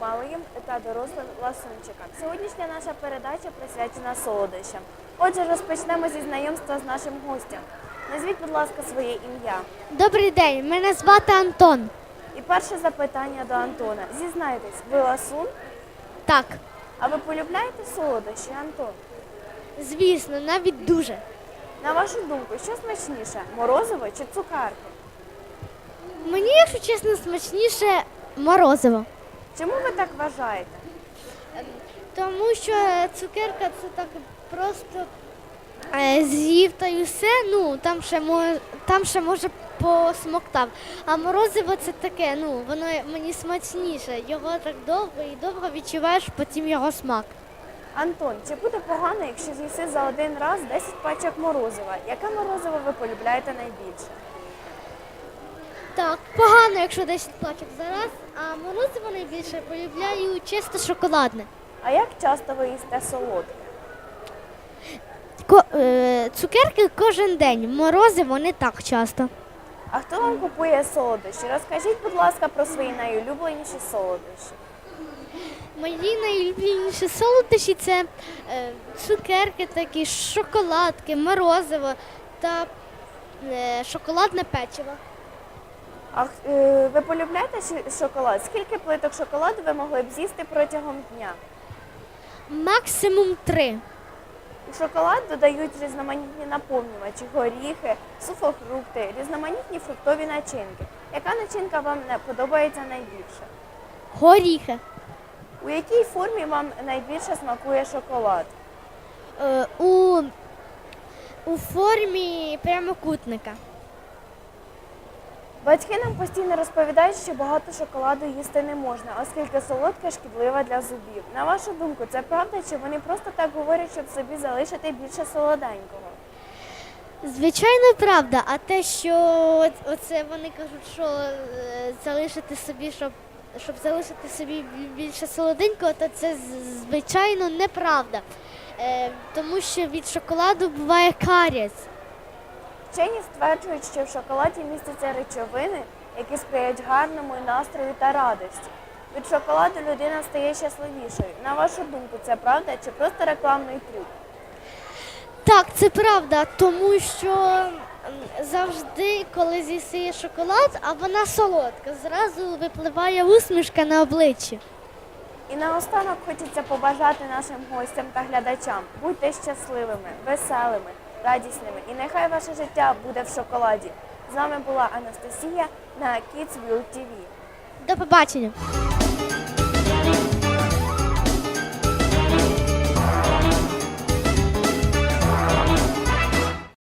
малим та дорослим ласунчикам. Сьогоднішня наша передача присвячена солодощам. Отже, розпочнемо зі знайомства з нашим гостем. Назвіть, будь ласка, своє ім'я. Добрий день, мене звати Антон. І перше запитання до Антона. Зізнайтесь, ви ласун? Так, А ви полюбляєте солодощі, Антон? звісно, навіть дуже. На вашу думку, що смачніше морозиво чи цукерки? Мені, якщо чесно, смачніше морозиво. Чому ви так вважаєте? Тому що цукерка це так просто е, з'їв та й все. Ну, там ще може, там ще може посмоктав. А морозиво це таке, ну, воно мені смачніше. Його так довго і довго відчуваєш потім його смак. Антон, чи буде погано, якщо з'їси за один раз 10 пачок морозива? Яке морозиво ви полюбляєте найбільше? Так, погано, якщо 10 плачок зараз, а морозиво найбільше полюбляю чисто шоколадне. А як часто ви їсте солодке? Ко- е, цукерки кожен день, морозиво не так часто. А хто вам купує солодощі? Розкажіть, будь ласка, про свої найулюбленіші солодощі. Мої найулюбленіші солодощі це е, цукерки такі, шоколадки, морозиво та е, шоколадне печиво. А е, ви полюбляєте шоколад? Скільки плиток шоколаду ви могли б з'їсти протягом дня? Максимум три. У шоколад додають різноманітні наповнювачі, горіхи, сухофрукти, різноманітні фруктові начинки. Яка начинка вам подобається найбільше? Горіхи. У якій формі вам найбільше смакує шоколад? Е, у, у формі прямокутника. Батьки нам постійно розповідають, що багато шоколаду їсти не можна, оскільки солодке шкідлива для зубів. На вашу думку, це правда, чи вони просто так говорять, щоб собі залишити більше солоденького? Звичайно, правда. А те, що оце вони кажуть, що е, залишити собі, щоб, щоб залишити собі більше солоденького, то це звичайно неправда. Е, тому що від шоколаду буває карієс. Вчені стверджують, що в шоколаді містяться речовини, які сприяють гарному настрою та радості. Від шоколаду людина стає щасливішою. На вашу думку, це правда чи просто рекламний трюк? Так, це правда, тому що завжди, коли з'їси шоколад, а вона солодка, зразу випливає усмішка на обличчі. І наостанок хочеться побажати нашим гостям та глядачам будьте щасливими, веселими, радісними і нехай ваше життя буде в шоколаді. З вами була Анастасія на Kids Will TV. До побачення!